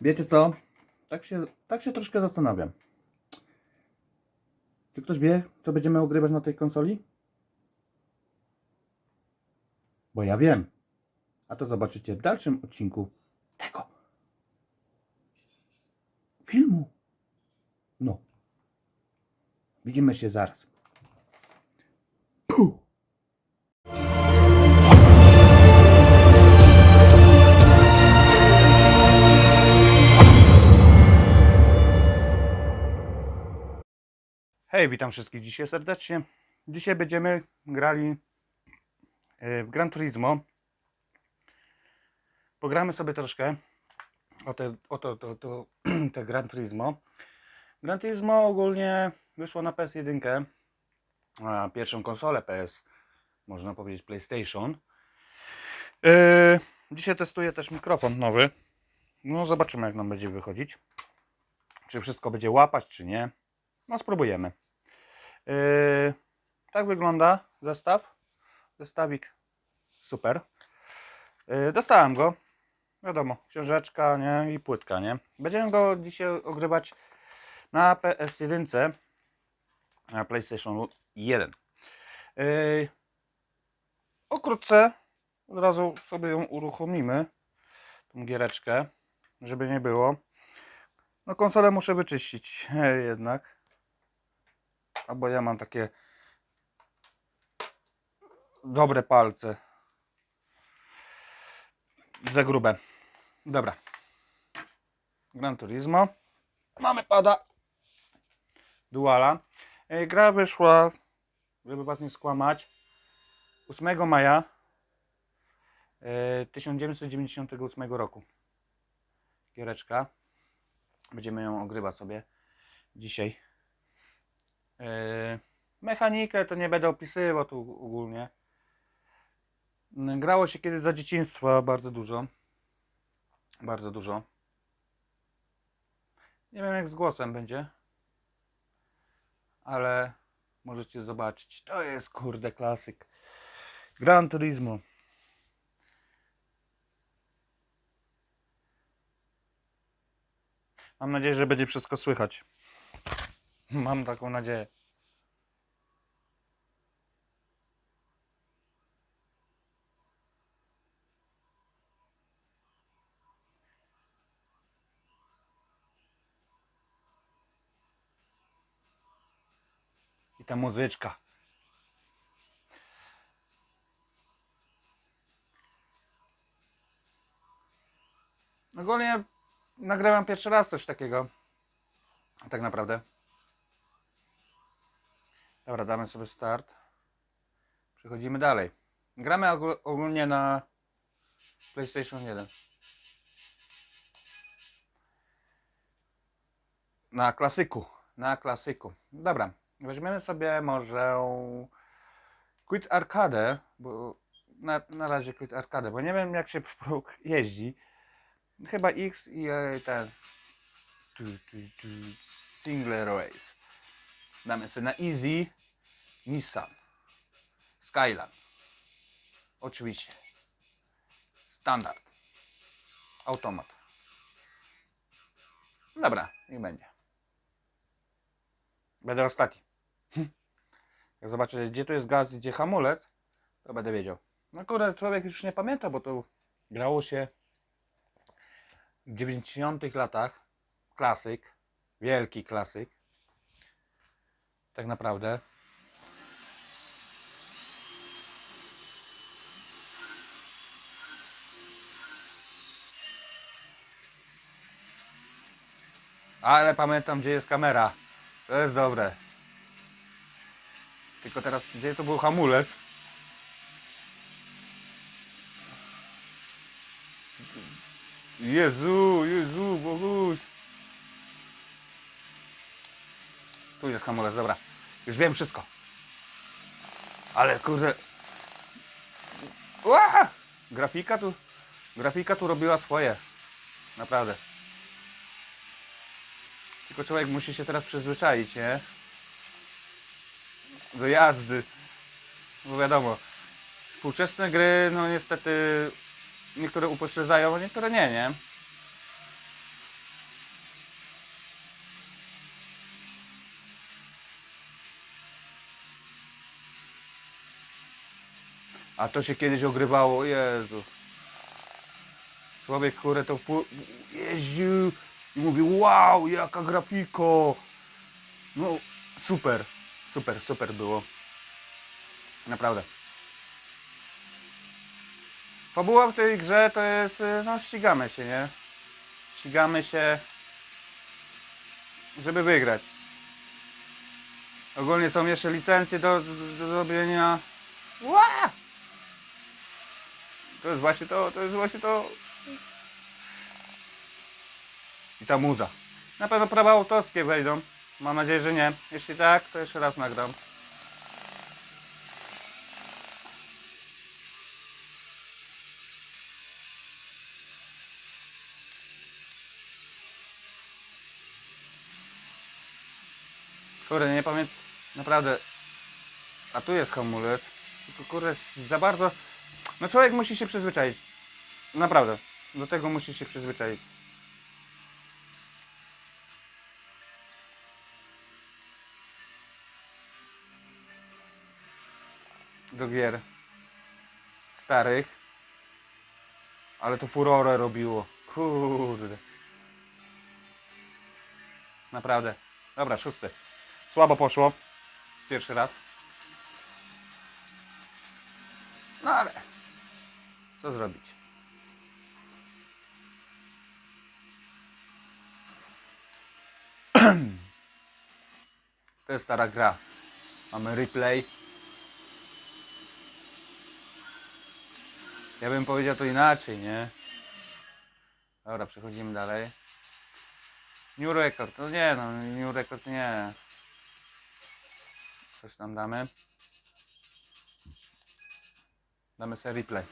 Wiecie co? Tak się, tak się troszkę zastanawiam. Czy ktoś wie, co będziemy ogrywać na tej konsoli? Bo ja wiem. A to zobaczycie w dalszym odcinku tego filmu. No. Widzimy się zaraz. Hej, witam wszystkich dzisiaj serdecznie. Dzisiaj będziemy grali e, w Gran Turismo. Pogramy sobie troszkę o te, o to, to, to, te Gran Turismo. Gran Turismo ogólnie wyszło na PS1, a pierwszą konsolę PS, można powiedzieć PlayStation. E, dzisiaj testuję też mikrofon nowy. No zobaczymy jak nam będzie wychodzić. Czy wszystko będzie łapać, czy nie. No spróbujemy. Yy, tak wygląda zestaw. Zestawik super. Yy, dostałem go. Wiadomo, książeczka nie? i płytka. Nie? Będziemy go dzisiaj ogrywać na PS1, na PlayStation 1. Yy, okrótce od razu sobie ją uruchomimy. Tą giereczkę, żeby nie było. No konsolę muszę wyczyścić jednak. Albo ja mam takie dobre palce. Za grube. Dobra. Gran Turismo. Mamy pada. Duala. E, Gra wyszła, żeby was nie skłamać, 8 maja e, 1998 roku. Giereczka. Będziemy ją ogrywać sobie dzisiaj. Yy, Mechanikę to nie będę opisywał tu ogólnie. Grało się kiedyś za dzieciństwa bardzo dużo. Bardzo dużo. Nie wiem jak z głosem będzie. Ale możecie zobaczyć. To jest kurde klasyk. Gran Turismo. Mam nadzieję, że będzie wszystko słychać. Mam taką nadzieję. Ta muzyczka. Ogólnie nagrywam pierwszy raz coś takiego. Tak naprawdę. Dobra, damy sobie start. Przechodzimy dalej. Gramy ogó- ogólnie na PlayStation 1. Na klasyku. Na klasyku. Dobra, weźmiemy sobie może Quit Arcade, bo na, na razie Quit Arcade, bo nie wiem jak się jeździ. Chyba X i e, ten Single Race. Damy sobie na Easy Nissan Skyline. Oczywiście. Standard. Automat. Dobra, niech będzie. Będę ostatni. Jak zobaczę, gdzie tu jest gaz, gdzie hamulec, to będę wiedział. No kurde, człowiek już nie pamięta, bo to grało się w 90 latach. Klasyk. Wielki klasyk. Tak naprawdę. Ale pamiętam, gdzie jest kamera. To jest dobre. Tylko teraz, gdzie to był hamulec? Jezu, Jezu, Boguś. Tu jest hamulec, dobra. Już wiem wszystko. Ale kurde. Ła! Grafika tu. Grafika tu robiła swoje. Naprawdę. Tylko człowiek musi się teraz przyzwyczaić, nie? do jazdy. Bo wiadomo, współczesne gry, no niestety niektóre upośledzają, a niektóre nie, nie? A to się kiedyś ogrywało, Jezu. Człowiek, który to jeździł i mówił, wow, jaka grafiko. No, super super, super było. Naprawdę. Fabuła w tej grze to jest, y, no ścigamy się, nie? Ścigamy się, żeby wygrać. Ogólnie są jeszcze licencje do, do zrobienia. Ła! To jest właśnie to, to jest właśnie to. I ta muza. Na pewno prawa autorskie wejdą. Mam nadzieję, że nie. Jeśli tak, to jeszcze raz nagram. Kurde, nie pamiętam. Naprawdę. A tu jest hamulec. Tylko kurde, za bardzo. No człowiek musi się przyzwyczaić. Naprawdę. Do tego musi się przyzwyczaić. Do gier starych. Ale to furorę robiło. Kurde. Naprawdę. Dobra, szósty. Słabo poszło. Pierwszy raz. No ale co zrobić? To jest stara gra. Mamy replay. Ja bym powiedział to inaczej, nie? Dobra, przechodzimy dalej. New record. No nie no, new record nie. Coś tam damy. Damy sobie replay.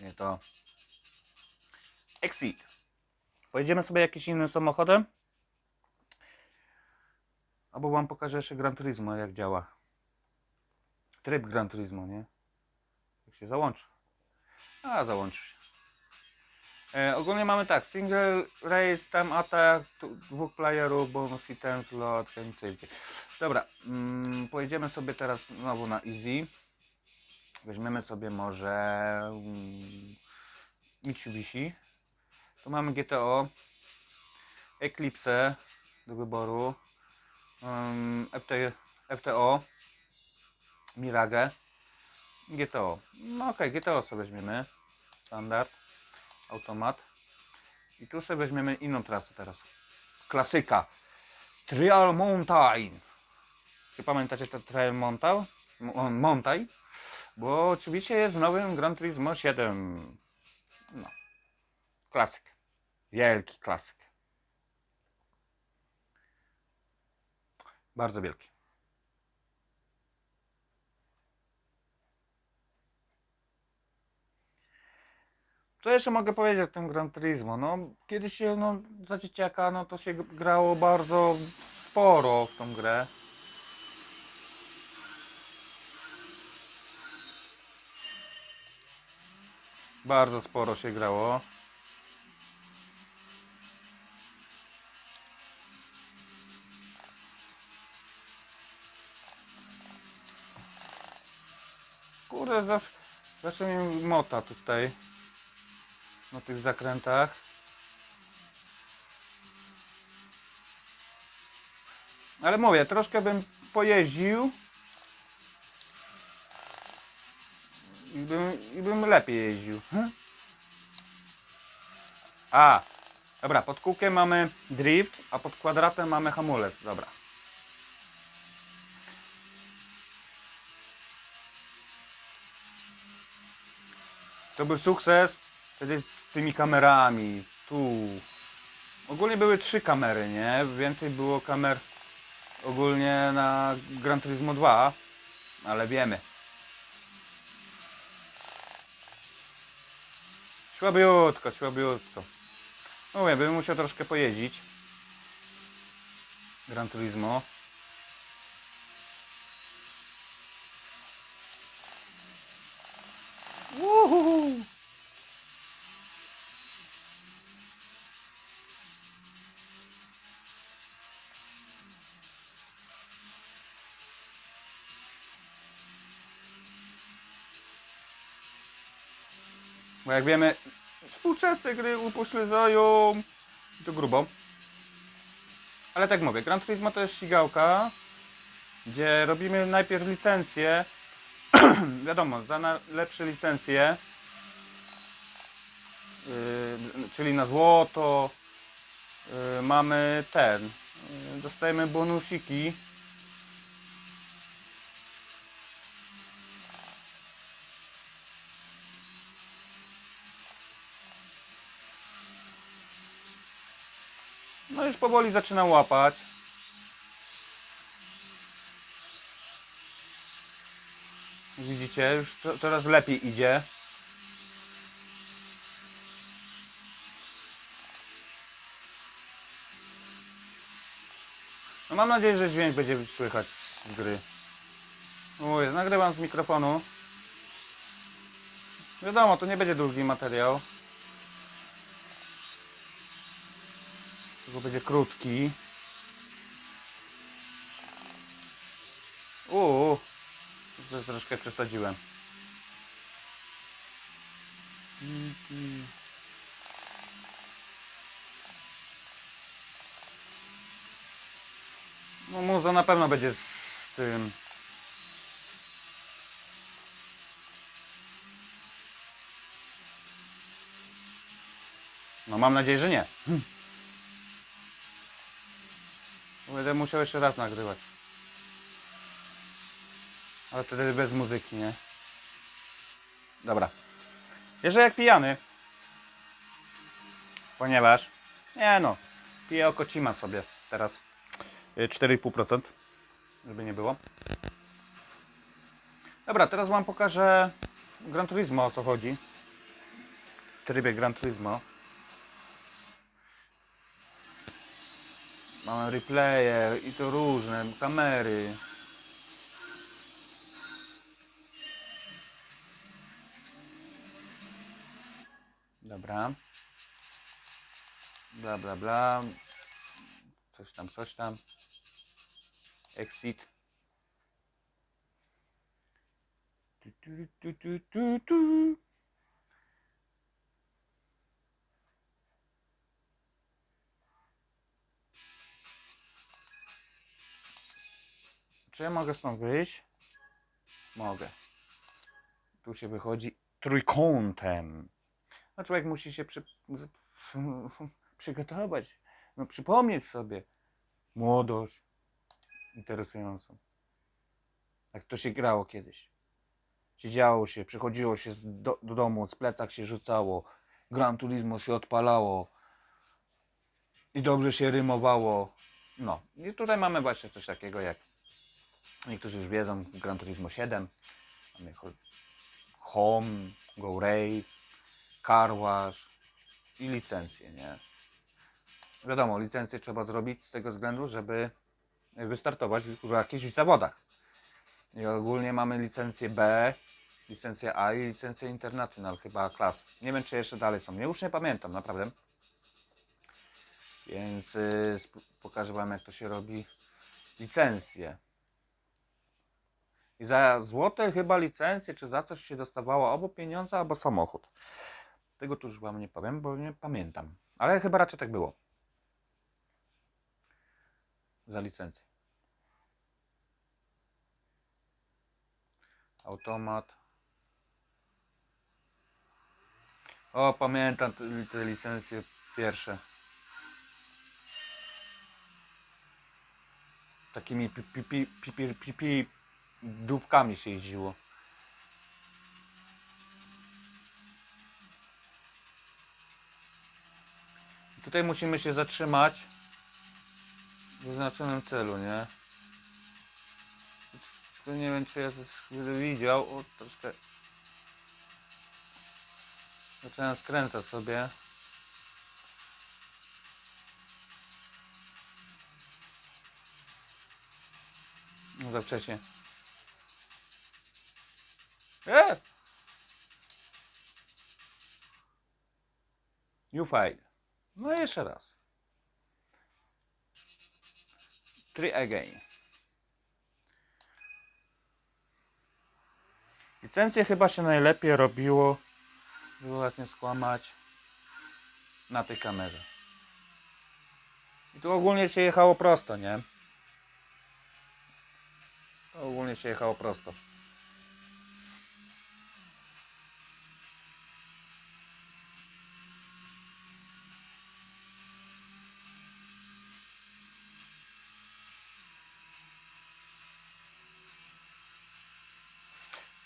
Nie to. Exit. Pojedziemy sobie jakimś innym samochodem. Albo wam pokażę jeszcze Gran Turismo, jak działa. Tryb Gran Turismo, nie? Jak się załączy. A, załączy się. E, ogólnie mamy tak, single race, time attack, tu- dwóch playerów, bonus item, slot, safety. Dobra, mm, pojedziemy sobie teraz znowu na easy. Weźmiemy sobie może mm, Mitsubishi. Tu mamy GTO, Eclipse do wyboru, um, FT, FTO, Mirage, GTO. No okej, GTO sobie weźmiemy, standard, automat. I tu sobie weźmiemy inną trasę teraz. Klasyka. Trial Mountain. Czy pamiętacie ten Trial Mountain? Mo- Mountain? Bo oczywiście jest w nowym Gran Turismo 7. No. Klasyk. Wielki klasyk. Bardzo wielki. Co jeszcze mogę powiedzieć o tym Gran Turismo? No, kiedyś no, za dzieciaka, no to się grało bardzo sporo w tą grę. Bardzo sporo się grało. Kurde, zawsze, zawsze mnie mota tutaj na tych zakrętach. Ale mówię, troszkę bym pojeździł i bym, i bym lepiej jeździł. Hm? A, dobra, pod kółkiem mamy drift, a pod kwadratem mamy hamulec. Dobra. To był sukces wtedy z tymi kamerami. Tu. Ogólnie były trzy kamery, nie? Więcej było kamer ogólnie na Gran Turismo 2, ale wiemy. Słabiutko, słabiutko. No Mówię, bym musiał troszkę pojeździć. Gran Turismo. Bo jak wiemy, współczesne gry upośledzają to grubo. Ale tak mówię, Gran Turismo to jest ścigałka, gdzie robimy najpierw licencję. Wiadomo, za lepsze licencje, yy, czyli na złoto, yy, mamy ten, yy, dostajemy bonusiki. Już powoli zaczyna łapać. Widzicie, już co- coraz lepiej idzie. No mam nadzieję, że dźwięk będzie słychać z gry. Mówię, nagrywam z mikrofonu. Wiadomo, to nie będzie długi materiał. Tylko będzie krótki. Uuu, to troszkę przesadziłem. No muza na pewno będzie z tym. No mam nadzieję, że nie. Będę musiał jeszcze raz nagrywać. Ale wtedy bez muzyki, nie? Dobra. Jeżdżę jak pijany. Ponieważ... Nie no. Piję okocima sobie teraz. Y, 4,5%. Żeby nie było. Dobra, teraz wam pokażę Gran Turismo o co chodzi. W trybie Gran Turismo. Mamy replaye i to różne, kamery. Dobra. Bla bla bla. Coś tam, coś tam. Exit. Tu, tu, tu, tu, tu, tu. Czy ja mogę stąd wyjść? Mogę. Tu się wychodzi trójkątem. No człowiek musi się przy... przygotować. No przypomnieć sobie młodość interesującą. Jak to się grało kiedyś. Siedziało się, przychodziło się do, do domu, z plecak się rzucało, Gran Turismo się odpalało i dobrze się rymowało. No i tutaj mamy właśnie coś takiego jak niektórzy już wiedzą, Gran Turismo 7, mamy ho- Home, Go Race, Car Wash i licencje, nie? Wiadomo, licencję trzeba zrobić z tego względu, żeby wystartować w jakichś zawodach. I ogólnie mamy licencję B, licencję A i licencję International, chyba klas. Nie wiem, czy jeszcze dalej są. Ja już nie pamiętam, naprawdę. Więc y, sp- pokażę Wam, jak to się robi licencję. I za złote chyba licencję, czy za coś się dostawało albo pieniądze, albo samochód. Tego tu już Wam nie powiem, bo nie pamiętam. Ale chyba raczej tak było. Za licencję. Automat. O, pamiętam te, licencje pierwsze. Takimi pi, pi, pi, pi, pi dupkami się jeździło. Tutaj musimy się zatrzymać w wyznaczonym celu, nie? Nie wiem, czy ja to widział. O, troszkę. Zacząłem skręcać sobie. No za wcześnie. E! New file. No i jeszcze raz. Try again. Licencję chyba się najlepiej robiło żeby was nie skłamać, na tej kamerze. I tu ogólnie się jechało prosto, nie? Ogólnie się jechało prosto.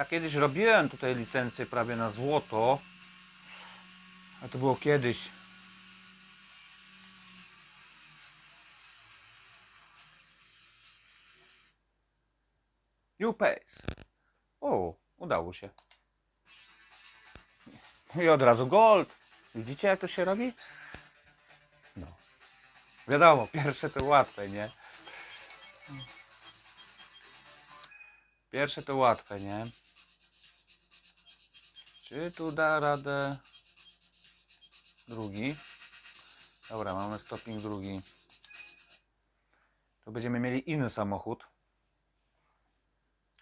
Ja kiedyś robiłem tutaj licencję prawie na złoto. A to było kiedyś. New pace. O, udało się. I od razu gold. Widzicie jak to się robi? No. Wiadomo, pierwsze to łatwe, nie? Pierwsze to łatwe, nie? Czy tu da radę drugi? Dobra, mamy stopień drugi. To będziemy mieli inny samochód.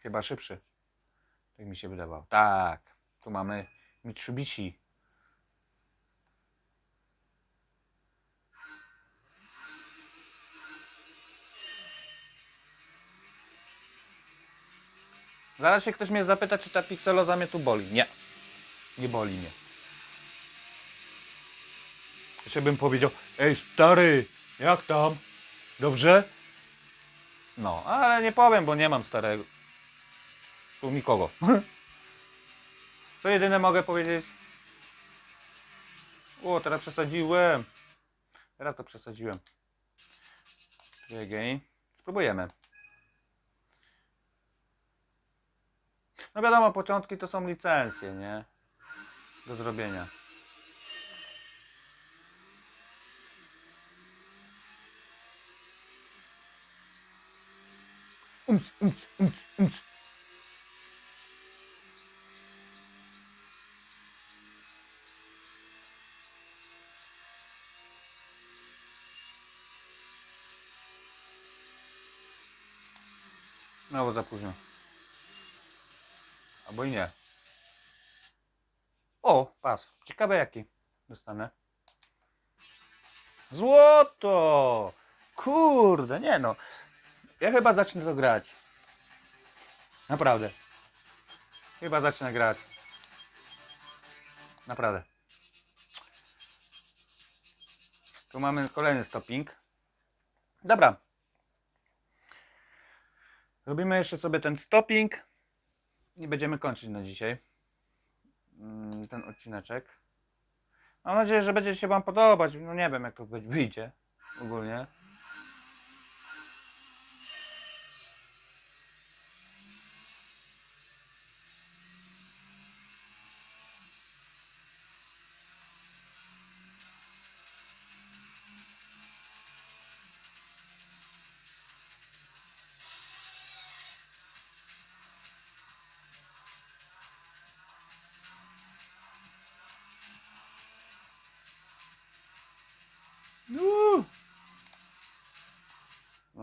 Chyba szybszy. Tak mi się wydawało. Tak. Tu mamy Mitsubishi. Zaraz się ktoś mnie zapyta, czy ta pikseloza mnie tu boli. Nie. Nie boli mnie. Jeszcze bym powiedział, ej stary, jak tam? Dobrze? No, ale nie powiem, bo nie mam starego. Tu nikogo. Co jedyne mogę powiedzieć? O, teraz przesadziłem. Teraz to przesadziłem. Again. Spróbujemy. No wiadomo, początki to są licencje, nie? Do zrobienia. Umc, umc, umc, umc. No bo za późno. Albo i nie. O, pas. Ciekawe jaki dostanę. Złoto! Kurde, nie no. Ja chyba zacznę to grać. Naprawdę. Chyba zacznę grać. Naprawdę. Tu mamy kolejny stopping. Dobra. Robimy jeszcze sobie ten stopping i będziemy kończyć na dzisiaj ten odcineczek. Mam nadzieję, że będzie się Wam podobać. No nie wiem, jak to wyjdzie ogólnie.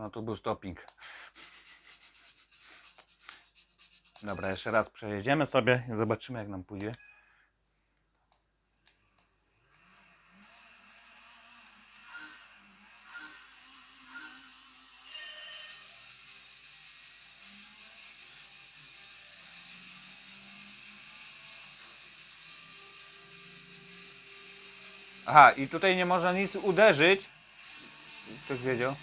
No to był stopping. Dobra, jeszcze raz przejedziemy sobie i zobaczymy jak nam pójdzie. Aha, i tutaj nie można nic uderzyć. Ktoś wiedział?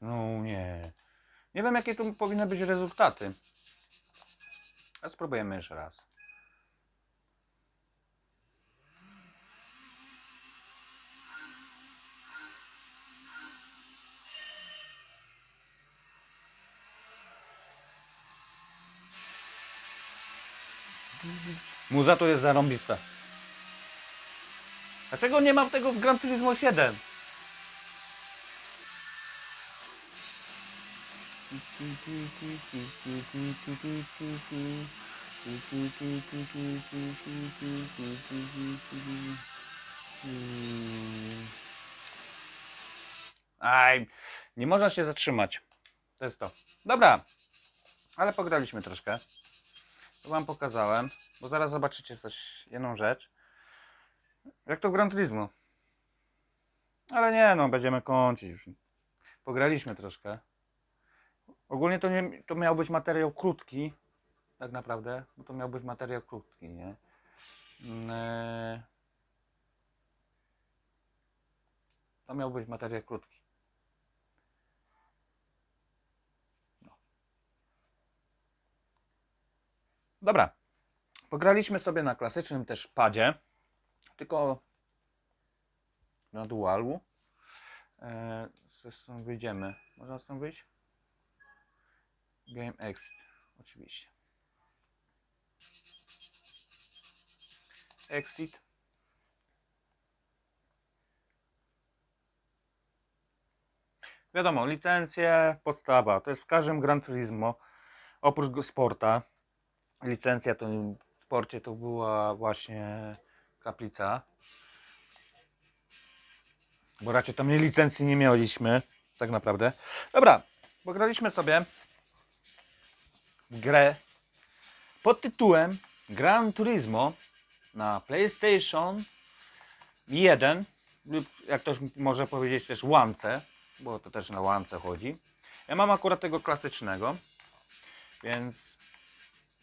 No nie. Nie wiem jakie tu powinny być rezultaty. A spróbujemy jeszcze raz. Muza to jest zarąbista. Dlaczego nie mam tego w Gran Turismo 7? Aj, nie można się zatrzymać. To jest to. Dobra, ale pograliśmy troszkę. To wam pokazałem, bo zaraz zobaczycie coś, jedną rzecz. Jak to w Gran Turismo. Ale nie, no, będziemy kończyć już. Pograliśmy troszkę. Ogólnie to, nie, to miał być materiał krótki, tak naprawdę, bo to miał być materiał krótki, nie? Mm, e, To miał być materiał krótki. No. Dobra. Pograliśmy sobie na klasycznym też padzie, tylko na dualu. E, zresztą wyjdziemy. Można stąd wyjść? Game Exit, oczywiście. Exit. Wiadomo, licencje, podstawa. To jest w każdym Gran Turismo. Oprócz sporta. Licencja to w sporcie to była właśnie kaplica. Bo raczej tam nie licencji nie mieliśmy. Tak naprawdę. Dobra, pograliśmy sobie grę pod tytułem Gran Turismo na PlayStation 1 lub jak ktoś może powiedzieć też łance, bo to też na łance chodzi. Ja mam akurat tego klasycznego, więc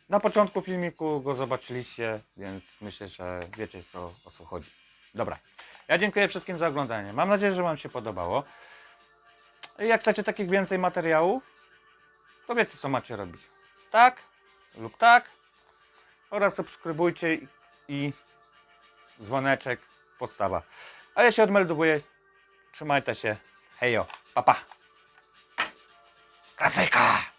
na początku filmiku go zobaczyliście, więc myślę, że wiecie co, o co chodzi. Dobra, ja dziękuję wszystkim za oglądanie. Mam nadzieję, że Wam się podobało. I jak chcecie takich więcej materiałów, to wiecie co macie robić. Tak lub tak. Oraz subskrybujcie i, dzwoneczek, podstawa. A ja się odmeldowuję. Trzymajcie się. Hejo, papa. Klasyka!